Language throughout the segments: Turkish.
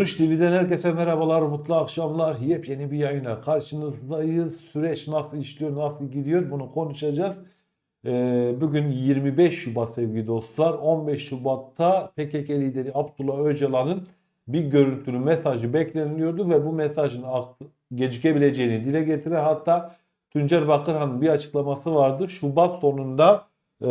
Duruş TV'den herkese merhabalar, mutlu akşamlar. Yepyeni bir yayına karşınızdayız. Süreç nasıl işliyor, nasıl gidiyor bunu konuşacağız. Ee, bugün 25 Şubat sevgili dostlar. 15 Şubat'ta PKK lideri Abdullah Öcalan'ın bir görüntülü mesajı bekleniliyordu ve bu mesajın gecikebileceğini dile getire hatta Tuncer Bakırhan'ın bir açıklaması vardı. Şubat sonunda e,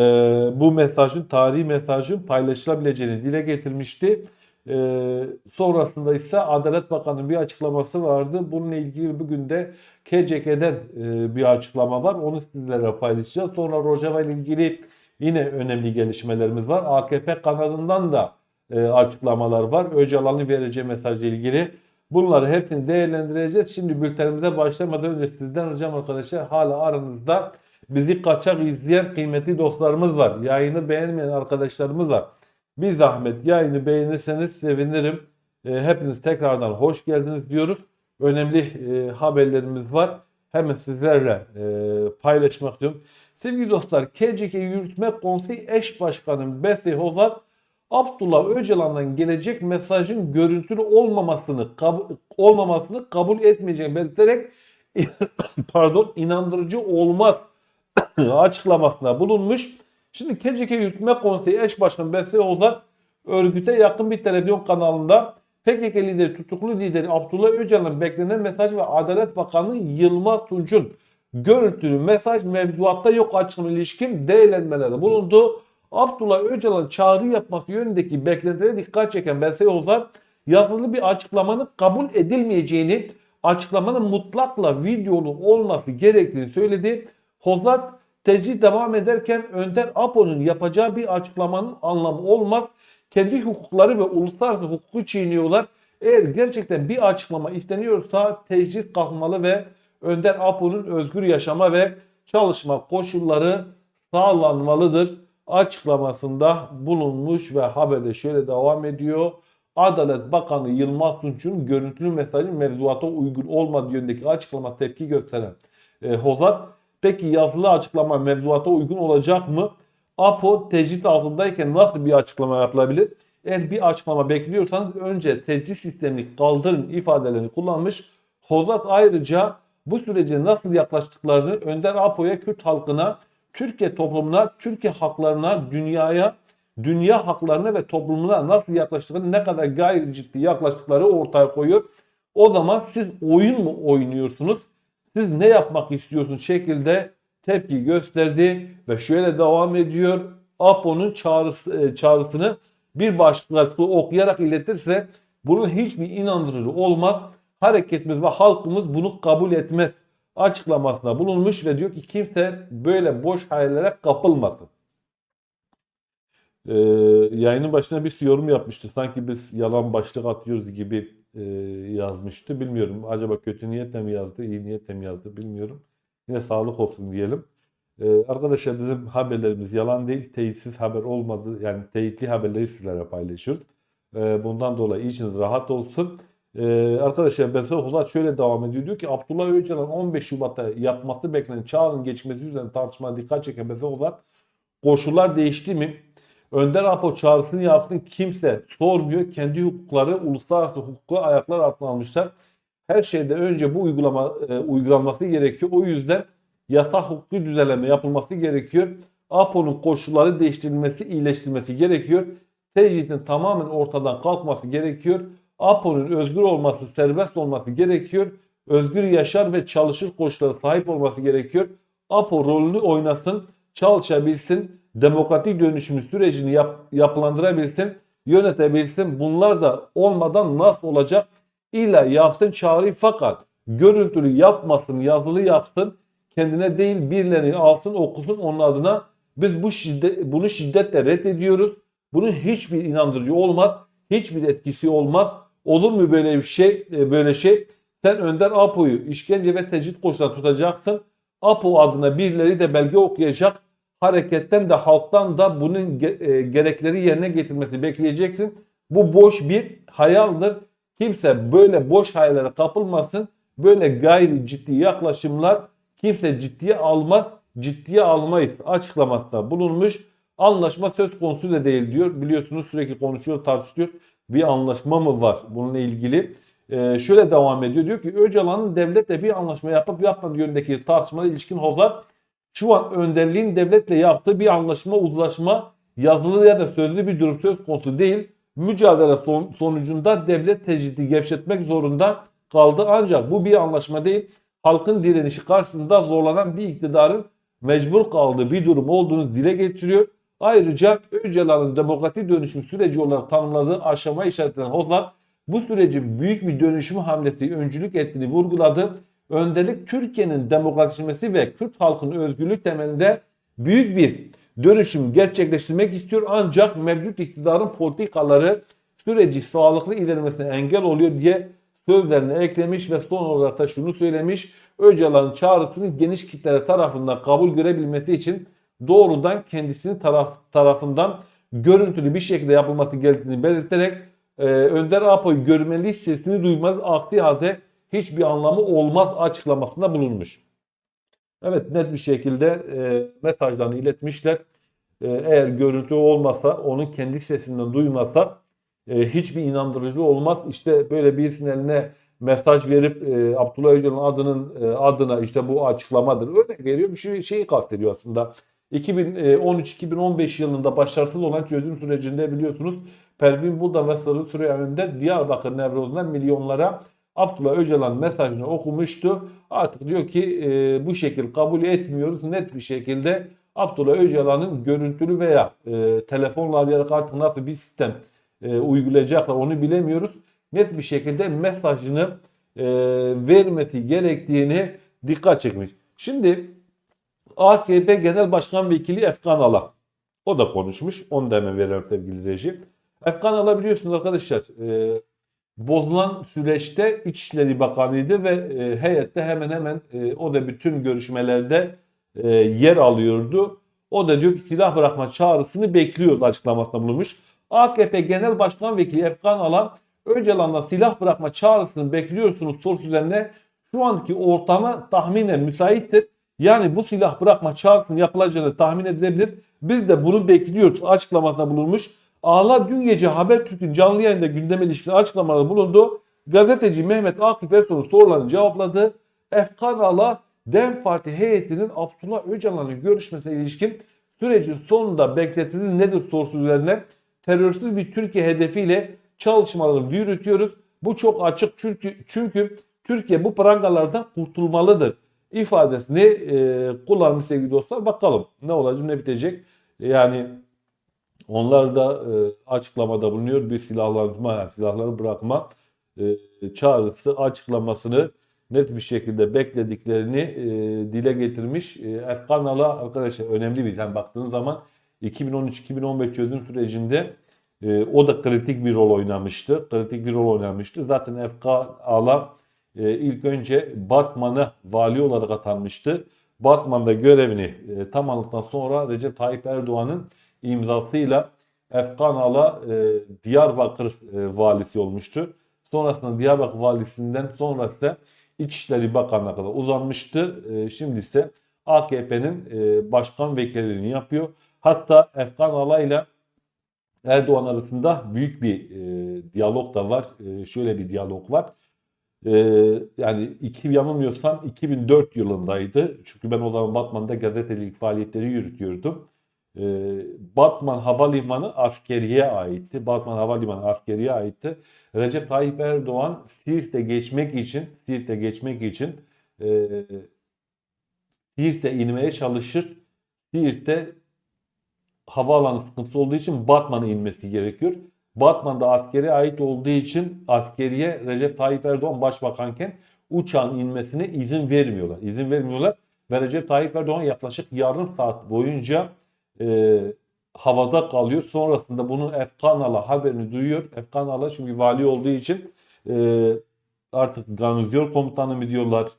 bu mesajın, tarihi mesajın paylaşılabileceğini dile getirmişti. Ee, sonrasında ise Adalet Bakanı'nın bir açıklaması vardı. Bununla ilgili bugün de KCK'den e, bir açıklama var. Onu sizlere paylaşacağız. Sonra Rojava ile ilgili yine önemli gelişmelerimiz var. AKP kanadından da e, açıklamalar var. Öcalan'ın vereceği mesajla ilgili. Bunları hepsini değerlendireceğiz. Şimdi bültenimize başlamadan önce sizden ricam arkadaşlar hala aranızda bizi kaçak izleyen kıymetli dostlarımız var. Yayını beğenmeyen arkadaşlarımız var. Bir zahmet yayını beğenirseniz sevinirim. E, hepiniz tekrardan hoş geldiniz diyoruz. Önemli e, haberlerimiz var. Hemen sizlerle e, paylaşmak istiyorum. Sevgili dostlar, KCK Yürütme Konseyi Eş Başkanı Besi Hozat, Abdullah Öcalan'dan gelecek mesajın görüntülü olmamasını kab- olmamasını kabul etmeyeceğini belirterek pardon inandırıcı olmaz açıklamasında bulunmuş. Şimdi KCK Yürütme Konseyi Eş Başkanı Besi Ozan örgüte yakın bir televizyon kanalında PKK lideri tutuklu lideri Abdullah Öcalan'ın beklenen mesaj ve Adalet Bakanı Yılmaz Tunç'un görüntülü mesaj mevduatta yok açıklama ilişkin değerlenmelerde bulundu. Abdullah Öcalan çağrı yapması yönündeki beklentilere dikkat çeken Besi Ozan yazılı bir açıklamanın kabul edilmeyeceğini, açıklamanın mutlakla videolu olması gerektiğini söyledi. Hozat tecrit devam ederken Önder Apo'nun yapacağı bir açıklamanın anlamı olmaz. Kendi hukukları ve uluslararası hukuku çiğniyorlar. Eğer gerçekten bir açıklama isteniyorsa tecrit kalkmalı ve Önder Apo'nun özgür yaşama ve çalışma koşulları sağlanmalıdır açıklamasında bulunmuş ve haberde şöyle devam ediyor. Adalet Bakanı Yılmaz Tunç'un görüntülü mesajın mevzuata uygun olmadığı yönündeki açıklama tepki gösteren e, Hozat Peki yazılı açıklama mevzuata uygun olacak mı? APO tecrit altındayken nasıl bir açıklama yapılabilir? Eğer bir açıklama bekliyorsanız önce tecrit sistemini kaldırın ifadelerini kullanmış. Hozat ayrıca bu sürece nasıl yaklaştıklarını Önder APO'ya, Kürt halkına, Türkiye toplumuna, Türkiye haklarına, dünyaya, dünya haklarına ve toplumuna nasıl yaklaştıklarını, ne kadar gayri ciddi yaklaştıkları ortaya koyuyor. O zaman siz oyun mu oynuyorsunuz? Siz ne yapmak istiyorsunuz şekilde tepki gösterdi ve şöyle devam ediyor. Apo'nun çağrısı, e, çağrısını bir başkası okuyarak iletirse bunun hiçbir inandırıcı olmaz. Hareketimiz ve halkımız bunu kabul etmez açıklamasında bulunmuş ve diyor ki kimse böyle boş hayallere kapılmasın. Ee, yayının başına bir yorum yapmıştı. Sanki biz yalan başlık atıyoruz gibi e, yazmıştı. Bilmiyorum acaba kötü niyetle mi yazdı, iyi niyetle mi yazdı bilmiyorum. Yine sağlık olsun diyelim. Ee, arkadaşlar bizim haberlerimiz yalan değil, teyitsiz haber olmadı. Yani teyitli haberleri sizlere paylaşıyoruz. Ee, bundan dolayı içiniz rahat olsun. Ee, arkadaşlar Besel Hulat şöyle devam ediyor. Diyor ki Abdullah Öcalan 15 Şubat'ta yapması beklenen çağrının geçmesi üzerine tartışmaya dikkat çeken Besel Hulat koşullar değişti mi? Önder Apo çağrısını yapsın kimse sormuyor. Kendi hukukları uluslararası hukuku ayaklar altına almışlar. Her şeyden önce bu uygulama e, uygulanması gerekiyor. O yüzden yasal hukuki düzenleme yapılması gerekiyor. Apo'nun koşulları değiştirilmesi, iyileştirilmesi gerekiyor. Tecritin tamamen ortadan kalkması gerekiyor. Apo'nun özgür olması, serbest olması gerekiyor. Özgür yaşar ve çalışır koşullara sahip olması gerekiyor. Apo rolünü oynasın, çalışabilsin, demokratik dönüşüm sürecini yap, yapılandırabilsin, yönetebilsin. Bunlar da olmadan nasıl olacak? İlla yapsın çağrıyı fakat görüntülü yapmasın, yazılı yapsın. Kendine değil birilerini alsın okusun onun adına. Biz bu şiddet, bunu şiddetle reddediyoruz. Bunun hiçbir inandırıcı olmaz. Hiçbir etkisi olmaz. Olur mu böyle bir şey? e, Böyle şey. Sen Önder Apo'yu işkence ve tecrit koşuluna tutacaksın. Apo adına birileri de belge okuyacak hareketten de halktan da bunun e, gerekleri yerine getirmesi bekleyeceksin. Bu boş bir hayaldir. Kimse böyle boş hayallere kapılmasın. Böyle gayri ciddi yaklaşımlar kimse ciddiye almaz. Ciddiye almayız açıklamasında bulunmuş. Anlaşma söz konusu da değil diyor. Biliyorsunuz sürekli konuşuyor, tartışıyor. bir anlaşma mı var bununla ilgili? Ee, şöyle devam ediyor. Diyor ki Öcalan'ın devletle bir anlaşma yapıp yapmadığı yönündeki tartışmalara ilişkin Hozar şu an önderliğin devletle yaptığı bir anlaşma, uzlaşma yazılı ya da sözlü bir durum söz konusu değil. Mücadele son- sonucunda devlet tecridi gevşetmek zorunda kaldı. Ancak bu bir anlaşma değil. Halkın direnişi karşısında zorlanan bir iktidarın mecbur kaldığı bir durum olduğunu dile getiriyor. Ayrıca Öcalan'ın demokratik dönüşüm süreci olarak tanımladığı aşama işaretlenen Hozlar bu sürecin büyük bir dönüşüm hamlesi öncülük ettiğini vurguladı. Önderlik Türkiye'nin demokratikleşmesi ve Kürt halkının özgürlük temelinde büyük bir dönüşüm gerçekleştirmek istiyor. Ancak mevcut iktidarın politikaları süreci sağlıklı ilerlemesine engel oluyor diye sözlerine eklemiş ve son olarak da şunu söylemiş. Öcalan'ın çağrısının geniş kitlere tarafından kabul görebilmesi için doğrudan kendisinin taraf, tarafından görüntülü bir şekilde yapılması gerektiğini belirterek e, Önder Apo'yu görmeli sesini duymaz aksi halde hiçbir anlamı olmaz açıklamasında bulunmuş. Evet net bir şekilde e, mesajlarını iletmişler. E, eğer görüntü olmasa onun kendi sesinden duymazsak e, hiçbir inandırıcı olmaz. İşte böyle birisinin eline mesaj verip e, Abdullah Öcalan adının e, adına işte bu açıklamadır. Örnek veriyor bir şey, şeyi kastediyor aslında. 2013-2015 yılında başarısız olan çözüm sürecinde biliyorsunuz Pervin Buldan ve Sarı Süreyya Önder Diyarbakır Nevroz'dan milyonlara Abdullah Öcalan mesajını okumuştu. Artık diyor ki e, bu şekil kabul etmiyoruz. Net bir şekilde Abdullah Öcalan'ın görüntülü veya e, telefonla arayarak artık nasıl bir sistem e, uygulayacaklar onu bilemiyoruz. Net bir şekilde mesajını e, vermesi gerektiğini dikkat çekmiş. Şimdi AKP Genel Başkan Vekili Efkan Ala. O da konuşmuş. Onu da hemen verelim sevgili reji. Efkan Ala biliyorsunuz arkadaşlar e, bozulan süreçte İçişleri Bakanı'ydı ve e, heyette hemen hemen e, o da bütün görüşmelerde e, yer alıyordu. O da diyor ki silah bırakma çağrısını bekliyordu açıklamasında bulunmuş. AKP Genel Başkan Vekili Efkan Alan Öcalan'dan silah bırakma çağrısını bekliyorsunuz sorusu üzerine şu anki ortama tahminen müsaittir. Yani bu silah bırakma çağrısının yapılacağını tahmin edilebilir. Biz de bunu bekliyoruz açıklamasında bulunmuş. Ağla dün gece Habertürk'ün canlı yayında gündeme ilişkin açıklamalarda bulundu. Gazeteci Mehmet Akif Ersoy'un sorularını cevapladı. Efkan Ağla DEM Parti heyetinin Abdullah Öcalan'ın görüşmesine ilişkin sürecin sonunda beklentiniz nedir sorusu üzerine terörsüz bir Türkiye hedefiyle çalışmaları yürütüyoruz. Bu çok açık çünkü, çünkü Türkiye bu prangalardan kurtulmalıdır ifadesini e, kullanmış sevgili dostlar. Bakalım ne olacak ne bitecek. Yani onlar da e, açıklamada bulunuyor. Bir silahlanma, yani silahları bırakma e, çağrısı açıklamasını net bir şekilde beklediklerini e, dile getirmiş. E, Efkan Ala arkadaşlar önemli bir yani baktığınız zaman 2013-2015 çözüm sürecinde e, o da kritik bir rol oynamıştı. Kritik bir rol oynamıştı. Zaten Efkan Ala e, ilk önce Batman'a vali olarak atanmıştı. Batman'da görevini e, tamamladıktan sonra Recep Tayyip Erdoğan'ın imzasıyla Efkan Ala e, Diyarbakır e, valisi olmuştu. Sonrasında Diyarbakır valisinden sonra ise İçişleri Bakanlığı'na kadar uzanmıştı. E, şimdi ise AKP'nin e, başkan vekilliğini yapıyor. Hatta Efkan Ala ile Erdoğan arasında büyük bir e, diyalog da var. E, şöyle bir diyalog var. E, yani iki yanılmıyorsam 2004 yılındaydı. Çünkü ben o zaman Batman'da gazetecilik faaliyetleri yürütüyordum. E, Batman Havalimanı askeriye aitti. Batman Havalimanı askeriye aitti. Recep Tayyip Erdoğan Siirt'e geçmek için Siirt'e geçmek için e, Siirt'e inmeye çalışır. Siirt'te havaalanı sıkıntısı olduğu için Batman'a inmesi gerekiyor. Batman'da askeriye ait olduğu için askeriye Recep Tayyip Erdoğan başbakanken uçağın inmesine izin vermiyorlar. İzin vermiyorlar ve Recep Tayyip Erdoğan yaklaşık yarım saat boyunca e, havada kalıyor. Sonrasında bunu Efkan Ala haberini duyuyor. Efkan Ala çünkü vali olduğu için e, artık garnizon komutanı mı diyorlar.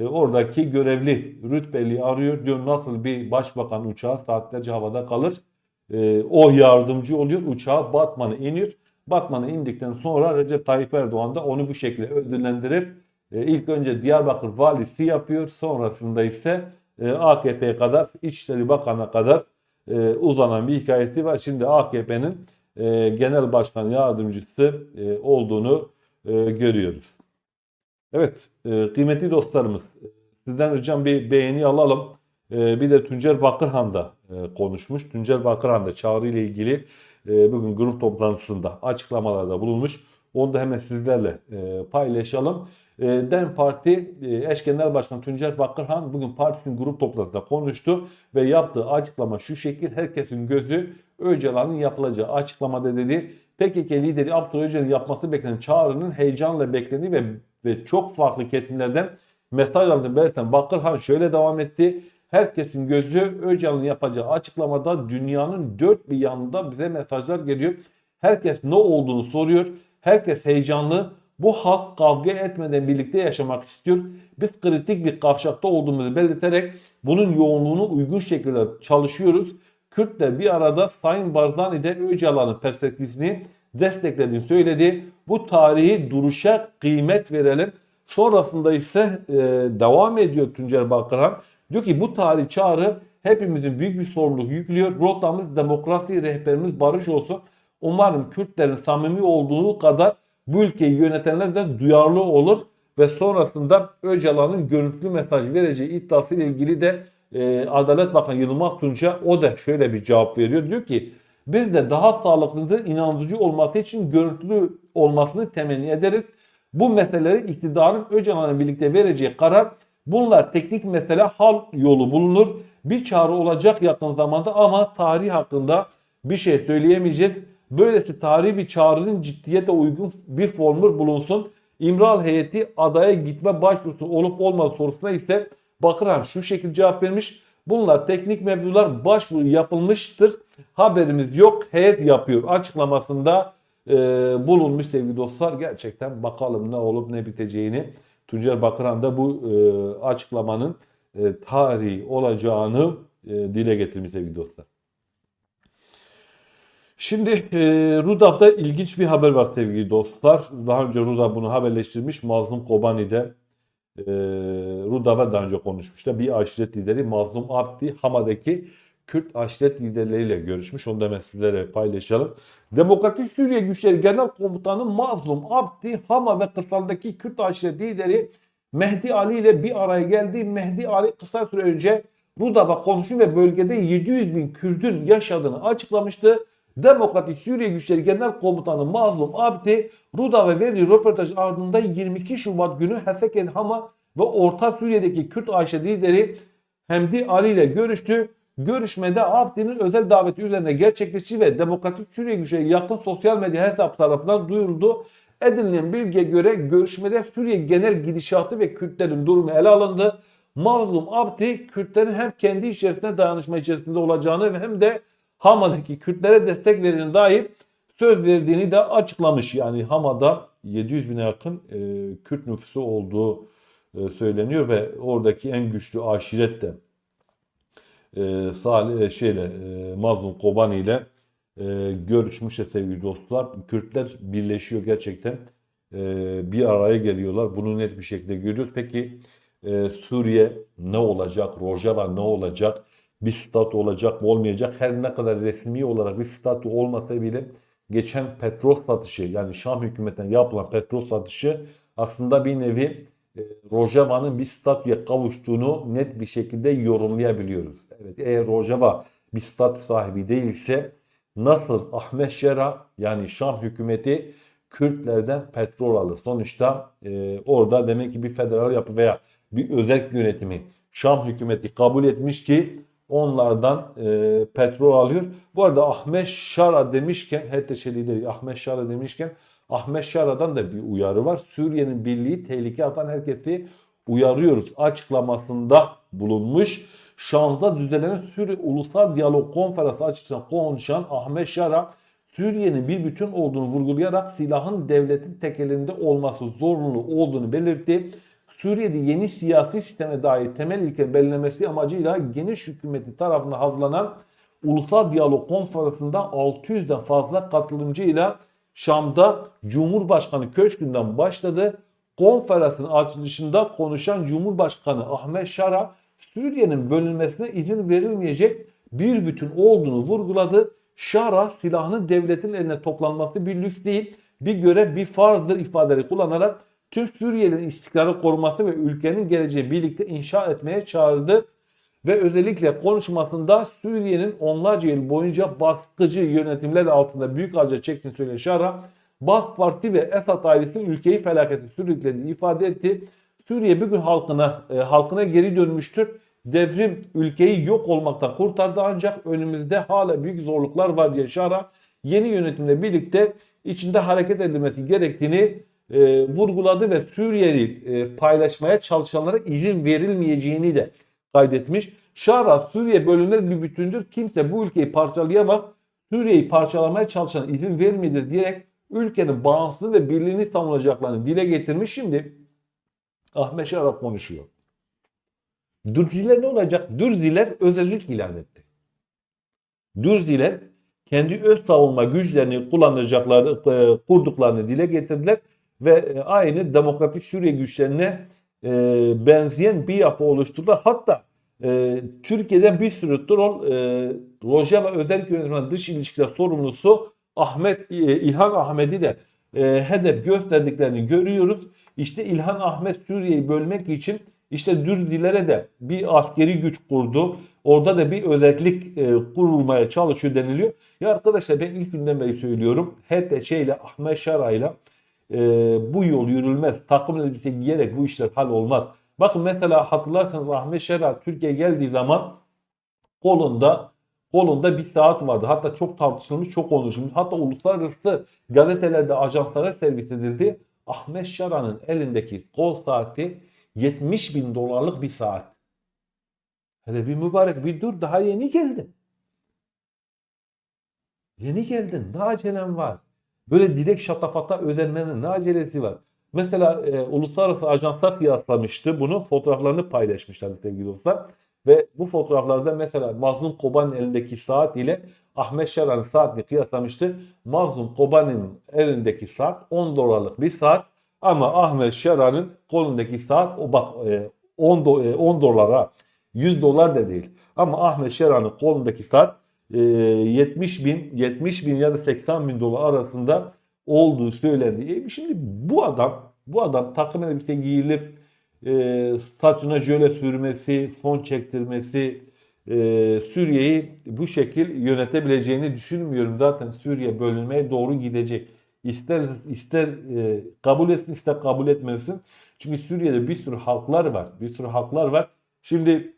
E, oradaki görevli rütbeli arıyor. Diyor nasıl bir başbakan uçağı saatlerce havada kalır. E, o yardımcı oluyor. Uçağı Batman'a iniyor. Batman'a indikten sonra Recep Tayyip Erdoğan da onu bu şekilde ödüllendirip e, ilk önce Diyarbakır valisi yapıyor. Sonrasında ise e, AKP'ye kadar İçişleri Bakanı'na kadar e, uzanan bir hikayesi var. Şimdi AKP'nin e, Genel Başkan Yardımcısı e, olduğunu e, görüyoruz. Evet, e, kıymetli dostlarımız, sizden ricam bir beğeni alalım. E, bir de Tuncer Bakırhan da e, konuşmuş. Tuncer Bakırhan da çağrı ile ilgili e, bugün grup toplantısında açıklamalarda bulunmuş. Onu da hemen sizlerle e, paylaşalım. E, DEM Parti e, eş genel başkanı Tuncer Bakırhan bugün partisinin grup toplantısında konuştu ve yaptığı açıklama şu şekil herkesin gözü Öcalan'ın yapılacağı açıklamada dedi. PKK lideri Abdullah Öcalan'ın yapması beklenen çağrının heyecanla beklediği ve, ve çok farklı kesimlerden mesaj aldığını belirten Bakırhan şöyle devam etti. Herkesin gözü Öcalan'ın yapacağı açıklamada dünyanın dört bir yanında bize mesajlar geliyor. Herkes ne olduğunu soruyor. Herkes heyecanlı. Bu halk kavga etmeden birlikte yaşamak istiyor. Biz kritik bir kavşakta olduğumuzu belirterek bunun yoğunluğunu uygun şekilde çalışıyoruz. Kürtler bir arada Sayın Barzani'de Öcalan'ın perspektifini desteklediğini söyledi. Bu tarihi duruşa kıymet verelim. Sonrasında ise e, devam ediyor Tuncer Bakıran. Diyor ki bu tarih çağrı hepimizin büyük bir sorumluluk yüklüyor. Rotamız demokrasi, rehberimiz barış olsun. Umarım Kürtlerin samimi olduğu kadar bu ülkeyi yönetenler de duyarlı olur ve sonrasında Öcalan'ın görüntülü mesaj vereceği iddiası ile ilgili de e, Adalet Bakanı Yılmaz Tunç'a o da şöyle bir cevap veriyor. Diyor ki biz de daha sağlıklı, inandırıcı olması için görüntülü olmasını temenni ederiz. Bu meseleleri iktidarın Öcalan'la birlikte vereceği karar bunlar teknik mesele hal yolu bulunur. Bir çağrı olacak yakın zamanda ama tarih hakkında bir şey söyleyemeyeceğiz. Böylesi tarihi bir çağrının ciddiyete uygun bir formül bulunsun. İmral heyeti adaya gitme başvurusu olup olmadığı sorusuna ise Bakırhan şu şekilde cevap vermiş. Bunlar teknik mevzular başvuru yapılmıştır. Haberimiz yok. Heyet yapıyor açıklamasında e, bulunmuş sevgili dostlar. Gerçekten bakalım ne olup ne biteceğini. Tuncer Bakıran da bu e, açıklamanın e, tarihi olacağını e, dile getirmiş sevgili dostlar. Şimdi e, Rudav'da ilginç bir haber var sevgili dostlar. Daha önce Rudav bunu haberleştirmiş. Mazlum Kobani'de e, Rudav'a daha önce konuşmuştu. Bir aşiret lideri Mazlum Abdi Hama'daki Kürt aşiret liderleriyle görüşmüş. Onu da hemen sizlere paylaşalım. Demokratik Suriye Güçleri Genel Komutanı Mazlum Abdi Hama ve kırsalındaki Kürt aşiret lideri Mehdi Ali ile bir araya geldi. Mehdi Ali kısa süre önce Rudav'a konuştu ve bölgede 700 bin Kürt'ün yaşadığını açıklamıştı. Demokratik Suriye Güçleri Genel Komutanı Mazlum Abdi Rudav'a verdiği röportajın ardından 22 Şubat günü Hefeken Hama ve Orta Suriye'deki Kürt aşiret lideri Hemdi Ali ile görüştü. Görüşmede Abdi'nin özel daveti üzerine gerçekleşti ve Demokratik Suriye Güçleri yakın sosyal medya hesap tarafından duyuruldu. Edinilen bilgiye göre görüşmede Suriye genel gidişatı ve Kürtlerin durumu ele alındı. Mazlum Abdi Kürtlerin hem kendi içerisinde dayanışma içerisinde olacağını hem de Hama'daki Kürtlere destek verdiğine dair söz verdiğini de açıklamış. Yani Hama'da 700 bine yakın e, Kürt nüfusu olduğu e, söyleniyor ve oradaki en güçlü aşiret de e, Salih şeyle e, Mazlum Kobani ile e, görüşmüş de sevgili dostlar. Kürtler birleşiyor gerçekten. E, bir araya geliyorlar. Bunu net bir şekilde görüyoruz. Peki e, Suriye ne olacak? Rojava ne olacak? Bir statü olacak mı olmayacak? Her ne kadar resmi olarak bir statü olmasa bile geçen petrol satışı yani Şam hükümetinden yapılan petrol satışı aslında bir nevi Rojava'nın bir statüye kavuştuğunu net bir şekilde yorumlayabiliyoruz. Evet, eğer Rojava bir statü sahibi değilse nasıl Ahmet Şera yani Şam hükümeti Kürtlerden petrol alır? Sonuçta e, orada demek ki bir federal yapı veya bir özel yönetimi Şam hükümeti kabul etmiş ki onlardan e, petrol alıyor. Bu arada Ahmet Şara demişken HTŞ lideri Ahmet Şara demişken Ahmet Şara'dan da bir uyarı var. Suriye'nin birliği tehlike atan herkesi uyarıyoruz açıklamasında bulunmuş. Şam'da düzenlenen Suriye Ulusal Diyalog Konferansı açısından konuşan Ahmet Şara Suriye'nin bir bütün olduğunu vurgulayarak silahın devletin tek elinde olması zorunlu olduğunu belirtti. Suriye'de yeni siyasi sisteme dair temel ilke belirlemesi amacıyla geniş hükümeti tarafından hazırlanan Ulusal Diyalog Konferansı'nda 600'den fazla katılımcıyla Şam'da Cumhurbaşkanı Köşkü'nden başladı. Konferansın açılışında konuşan Cumhurbaşkanı Ahmet Şara Suriye'nin bölünmesine izin verilmeyecek bir bütün olduğunu vurguladı. Şara silahının devletin eline toplanması bir lüks değil, bir görev, bir farzdır ifadeleri kullanarak tüm Suriyelilerin istikrarı koruması ve ülkenin geleceği birlikte inşa etmeye çağırdı ve özellikle konuşmasında Suriye'nin onlarca yıl boyunca baskıcı yönetimler altında büyük acı çektiğini söyleyen Şara, Bas Parti ve Esad ailesinin ülkeyi felakete sürüklediğini ifade etti. Suriye bugün halkına e, halkına geri dönmüştür. Devrim ülkeyi yok olmaktan kurtardı ancak önümüzde hala büyük zorluklar var diye Şara yeni yönetimle birlikte içinde hareket edilmesi gerektiğini e, vurguladı ve Suriye'yi e, paylaşmaya çalışanlara izin verilmeyeceğini de kaydetmiş. Şara Suriye bölünmez bir bütündür. Kimse bu ülkeyi parçalayamaz. Suriye'yi parçalamaya çalışan izin vermeyeceğiz diyerek ülkenin bağımsızlığı ve birliğini savunacaklarını dile getirmiş. Şimdi Ahmet Şara konuşuyor. Dürziler ne olacak? Dürziler özellik ilan etti. Dürziler kendi öz savunma güçlerini kullanacakları, e, kurduklarını dile getirdiler ve e, aynı demokratik Suriye güçlerine e, benzeyen bir yapı oluşturdular. Hatta e, Türkiye'den bir sürü troll e, Rojava Özel Yönetmen Dış İlişkiler Sorumlusu Ahmet e, İlhan Ahmet'i de e, hedef gösterdiklerini görüyoruz. İşte İlhan Ahmet Suriye'yi bölmek için işte Dürzilere de bir askeri güç kurdu. Orada da bir özellik e, kurulmaya çalışıyor deniliyor. Ya arkadaşlar ben ilk günden beri söylüyorum. HTŞ ile Ahmet Şara ile e, bu yol yürülmez. Takım elbise giyerek bu işler hal olmaz. Bakın mesela hatırlarsanız Ahmet Şara Türkiye geldiği zaman kolunda kolunda bir saat vardı. Hatta çok tartışılmış, çok konuşulmuş. Hatta uluslararası gazetelerde ajanslara servis edildi. Ahmet Şara'nın elindeki kol saati 70 bin dolarlık bir saat. Hele bir mübarek bir dur daha yeni geldin. Yeni geldin. Ne acelen var? Böyle direkt şatafata ödenmenin ne acelesi var? Mesela e, uluslararası ajanslar kıyaslamıştı bunu. Fotoğraflarını paylaşmışlar sevgili dostlar. Ve bu fotoğraflarda mesela Mazlum Kobani'nin elindeki saat ile Ahmet Şaran'ın saatini kıyaslamıştı. Mazlum Kobani'nin elindeki saat 10 dolarlık bir saat. Ama Ahmet Şaran'ın kolundaki saat o bak e, 10, do, e, 10 dolara 100 dolar da değil. Ama Ahmet Şaran'ın kolundaki saat e, 70 bin 70 bin ya da 80 bin dolar arasında olduğu söylendi. E, şimdi bu adam bu adam takım elbise giyilip e, saçına jöle sürmesi, fon çektirmesi e, Suriye'yi bu şekil yönetebileceğini düşünmüyorum. Zaten Suriye bölünmeye doğru gidecek. İster ister e, kabul etsin ister kabul etmesin. Çünkü Suriye'de bir sürü halklar var. Bir sürü halklar var. Şimdi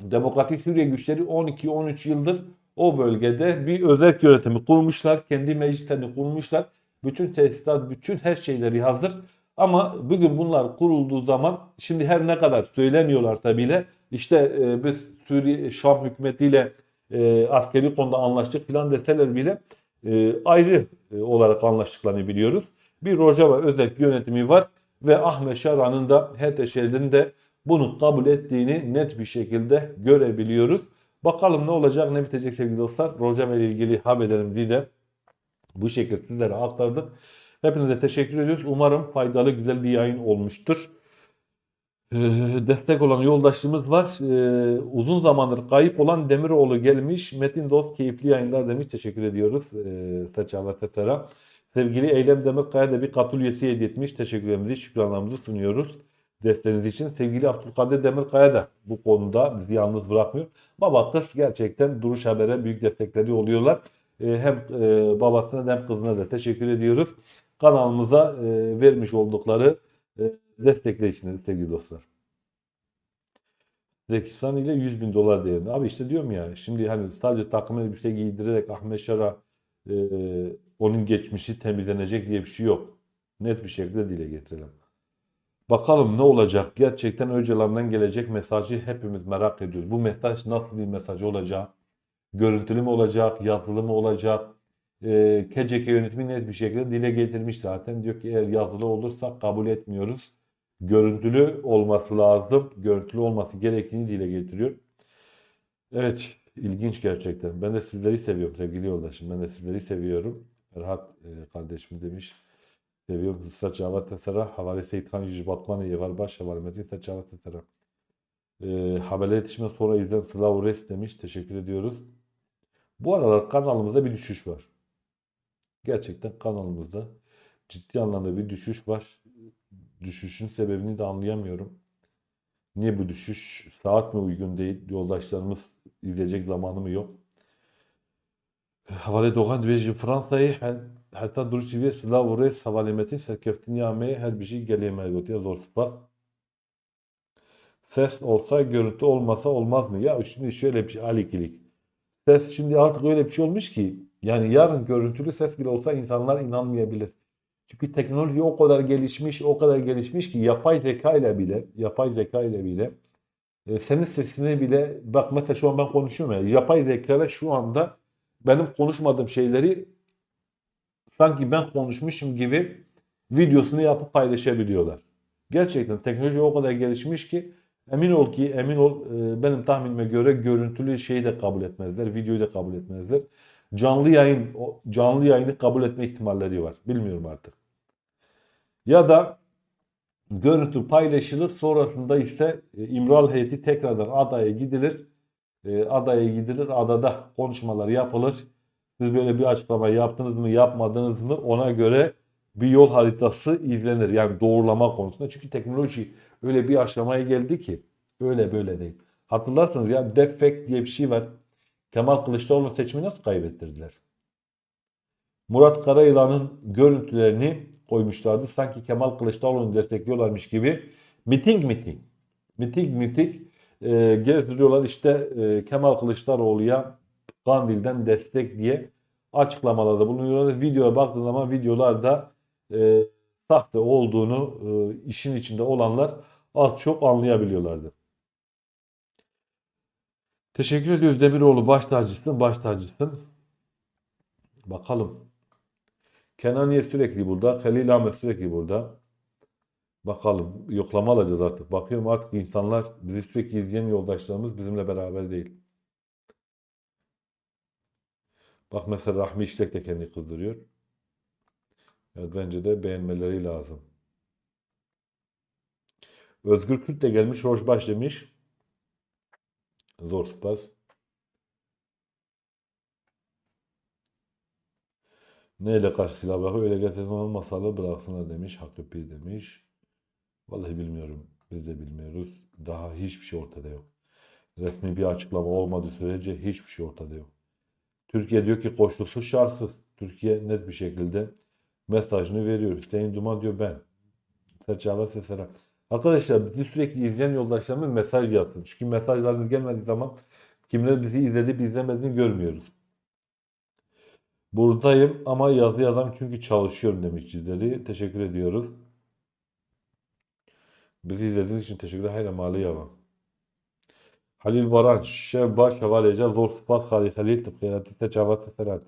Demokratik Suriye güçleri 12-13 yıldır o bölgede bir özel yönetimi kurmuşlar. Kendi meclislerini kurmuşlar. Bütün tesisat, bütün her şeyleri hazır. Ama bugün bunlar kurulduğu zaman şimdi her ne kadar söylemiyorlar tabi de işte e, biz Suriye Şam hükümetiyle e, askeri konuda anlaştık filan deseler bile e, ayrı e, olarak anlaştıklarını biliyoruz. Bir Rojava özel yönetimi var ve Ahmet Şara'nın da HTŞ'nin de bunu kabul ettiğini net bir şekilde görebiliyoruz. Bakalım ne olacak ne bitecek sevgili dostlar. Rojava ile ilgili haberlerimizi de bu şekilde sizlere aktardık. Hepinize teşekkür ediyoruz. Umarım faydalı güzel bir yayın olmuştur. Ee, destek olan yoldaşımız var. Ee, uzun zamandır kayıp olan Demiroğlu gelmiş. Metin Dost keyifli yayınlar demiş. Teşekkür ediyoruz. Ee, Tetera. Sevgili Eylem Demirkaya da bir katıl üyesi hediye etmiş. Teşekkürlerimizi, şükranlarımızı sunuyoruz desteğiniz için. Sevgili Abdülkadir Demirkaya da bu konuda bizi yalnız bırakmıyor. Baba kız gerçekten Duruş Haber'e büyük destekleri oluyorlar. Hem e, babasına hem kızına da teşekkür ediyoruz kanalımıza e, vermiş oldukları e, destekler için sevgili dostlar. Zekistan ile 100 bin dolar değerinde. Abi işte diyorum ya şimdi hani sadece takım elbise giydirerek Ahmet Şara e, onun geçmişi temizlenecek diye bir şey yok. Net bir şekilde dile getirelim. Bakalım ne olacak? Gerçekten Öcalan'dan gelecek mesajı hepimiz merak ediyoruz. Bu mesaj nasıl bir mesaj olacak? Görüntülü mü olacak? Yazılı mı olacak? e, KCK yönetimi net bir şekilde dile getirmiş zaten. Diyor ki eğer yazılı olursa kabul etmiyoruz. Görüntülü olması lazım. Görüntülü olması gerektiğini dile getiriyor. Evet ilginç gerçekten. Ben de sizleri seviyorum sevgili yoldaşım. Ben de sizleri seviyorum. Ferhat e, kardeşim demiş. Seviyorum. Hıssa Cavat Tesera. Havale Seyit Khan Cici Batmanı Yevar Baş Hıssa Cavat Tesera. E, haberler yetişme sonra izlen Slav Res demiş. Teşekkür ediyoruz. Bu aralar kanalımızda bir düşüş var. Gerçekten kanalımızda ciddi anlamda bir düşüş var. Düşüşün sebebini de anlayamıyorum. Niye bu düşüş? Saat mi uygun değil? Yoldaşlarımız izleyecek zamanı mı yok? Havale Doğan dibêjin Fransayê heta duruşî vê silav û rê sevalêmetîn serkeftiniya me her bir şey gelême gotiye zor spas. Ses olsa görüntü olmasa olmaz mı? Ya şimdi şöyle bir şey alikilik. Ses şimdi artık öyle bir şey olmuş ki yani yarın görüntülü ses bile olsa insanlar inanmayabilir. Çünkü teknoloji o kadar gelişmiş, o kadar gelişmiş ki yapay zeka ile bile, yapay zeka ile bile e, senin sesini bile bak mesela şu an ben konuşuyorum ya yapay zeka ile şu anda benim konuşmadığım şeyleri sanki ben konuşmuşum gibi videosunu yapıp paylaşabiliyorlar. Gerçekten teknoloji o kadar gelişmiş ki emin ol ki emin ol e, benim tahminime göre görüntülü şeyi de kabul etmezler, videoyu da kabul etmezler. Canlı yayın canlı yayını kabul etme ihtimalleri var. Bilmiyorum artık. Ya da görüntü paylaşılır sonrasında ise İmral heyeti tekrardan adaya gidilir. E, adaya gidilir. Adada konuşmalar yapılır. Siz böyle bir açıklama yaptınız mı yapmadınız mı ona göre bir yol haritası izlenir. Yani doğrulama konusunda. Çünkü teknoloji öyle bir aşamaya geldi ki öyle böyle değil. Hatırlarsınız ya deepfake diye bir şey var. Kemal Kılıçdaroğlu seçimi nasıl kaybettirdiler? Murat Karayılan'ın görüntülerini koymuşlardı. Sanki Kemal Kılıçdaroğlu'nu destekliyorlarmış gibi. Miting miting. Miting miting e, gezdiriyorlar. İşte e, Kemal Kılıçdaroğlu'ya Kandil'den destek diye açıklamalarda bulunuyorlar. Videoya baktığın zaman videolarda e, sahte olduğunu e, işin içinde olanlar az çok anlayabiliyorlardı. Teşekkür ediyoruz Demiroğlu baş tacısın, baş tacısın. Bakalım. Kenaniye sürekli burada. Halil Ahmet sürekli burada. Bakalım. Yoklama alacağız artık. Bakıyorum artık insanlar bizi sürekli izleyen yoldaşlarımız bizimle beraber değil. Bak mesela Rahmi İşlek de kendi kızdırıyor. Evet, bence de beğenmeleri lazım. Özgür Kürt de gelmiş. Roşbaş demiş. Zor spas. Neyle karşı silah bırakıyor? Öyle getirsin onun masalı bıraksınlar demiş. Hakkı demiş. Vallahi bilmiyorum. Biz de bilmiyoruz. Daha hiçbir şey ortada yok. Resmi bir açıklama olmadığı sürece hiçbir şey ortada yok. Türkiye diyor ki koşulsuz şartsız. Türkiye net bir şekilde mesajını veriyor. Hüseyin Duman diyor ben. Seçava Sesera. Arkadaşlar bizi sürekli izleyen yoldaşlarımız mesaj yazsın. Çünkü mesajlarınız gelmediği zaman kimler bizi izledi izlemediğini görmüyoruz. Buradayım ama yazı yazan çünkü çalışıyorum demiş Cizleri. Teşekkür ediyoruz. Bizi izlediğiniz için teşekkürler. Hayra mali yavan. Halil Baran, Şevba, Şevalece, Zor Sıfat, Halil Halil, Tıpkıyatı, Teçavat, Teferat.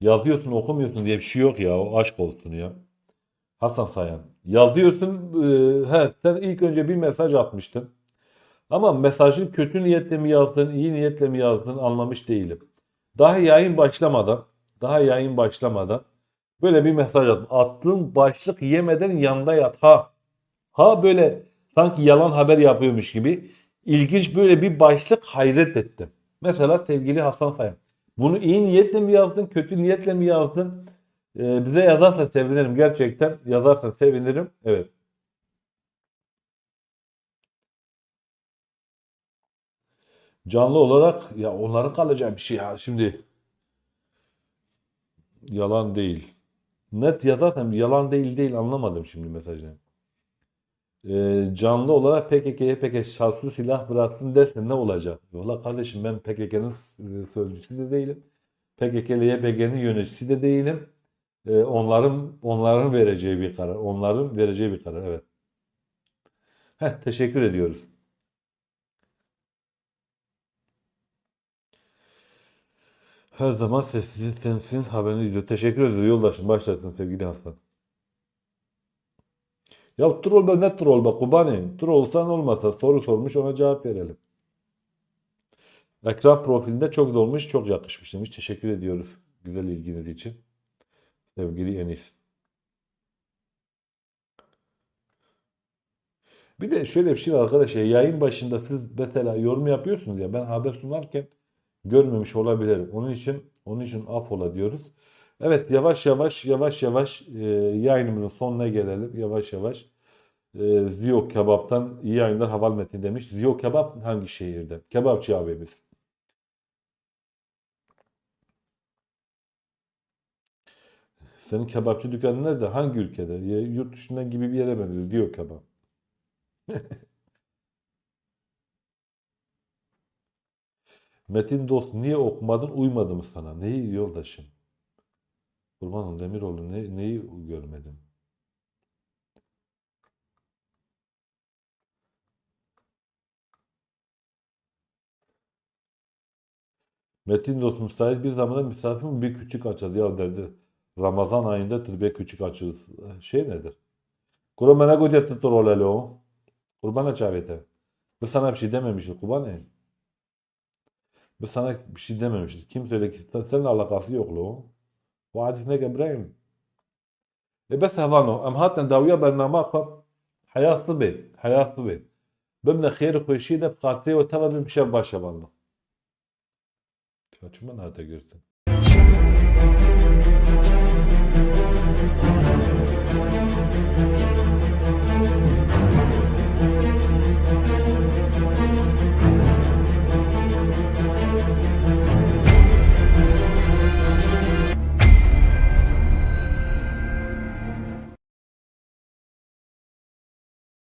Yazıyorsun okumuyorsun diye bir şey yok ya. O aşk olsun ya. Hasan Sayan. Yazıyorsun. e, he, sen ilk önce bir mesaj atmıştın. Ama mesajı kötü niyetle mi yazdın, iyi niyetle mi yazdın anlamış değilim. Daha yayın başlamadan, daha yayın başlamadan böyle bir mesaj attım. Attığım başlık yemeden yanda yat. Ha. Ha böyle sanki yalan haber yapıyormuş gibi. İlginç böyle bir başlık hayret ettim. Mesela sevgili Hasan Sayan. Bunu iyi niyetle mi yazdın, kötü niyetle mi yazdın? Ee, bize yazarsan sevinirim gerçekten. Yazarsan sevinirim. Evet. Canlı olarak ya onların kalacağı bir şey ya şimdi yalan değil. Net yazarsan yalan değil değil anlamadım şimdi mesajını. Ee, canlı olarak PKK'ye PKK şartlı silah bıraktın dersen ne olacak? Valla kardeşim ben PKK'nın sözcüsü de değilim. PKK ile YPG'nin yöneticisi de değilim. Ee, onların onların vereceği bir karar. Onların vereceği bir karar. Evet. Heh, teşekkür ediyoruz. Her zaman sessiz temsilin haberini izliyor. Teşekkür ediyorum yoldaşım. Başlarsın sevgili Hasan. Ya troll be ne troll be kubani. Troll olsan olmasa soru sormuş ona cevap verelim. Ekran profilinde çok dolmuş, çok yakışmış demiş. Teşekkür ediyoruz güzel ilginiz için. Sevgili Enis. Bir de şöyle bir şey var arkadaşlar. Yayın başında siz mesela yorum yapıyorsunuz ya ben haber sunarken görmemiş olabilirim. Onun için onun için affola diyoruz. Evet yavaş yavaş yavaş yavaş e, yayınımızın sonuna gelelim. Yavaş yavaş. E, Ziyo Kebap'tan iyi yayınlar Haval Metin demiş. Ziyo Kebap hangi şehirde? Kebapçı abimiz. Senin kebapçı dükkanın nerede? Hangi ülkede? Ya, yurt dışından gibi bir yere benziyor. Ziyo Kebap. Metin Dost niye okumadın? Uymadı mı sana? Neyi yoldaşım? Kurbanım Demiroğlu ne, neyi görmedim? Metin Dost müsait bir zamanda misafir mi bir küçük açacağız ya derdi. Ramazan ayında türbe küçük açılış şey nedir? Kurban'a gödetli toroleli o. Kurban'a çavete. Biz sana bir şey dememiştik Kubane. Biz sana bir şey dememiştik. Kim söyle ki seninle alakası yok lo. Vaadif ne İbrahim. E bes havano. Em hatten daviya bernamaka hayat tıbbi. Hayat tıbbi. Bimne khir kuyşi de bkatri ve tava bimşe başa valla. Kaçıma nerede girdin?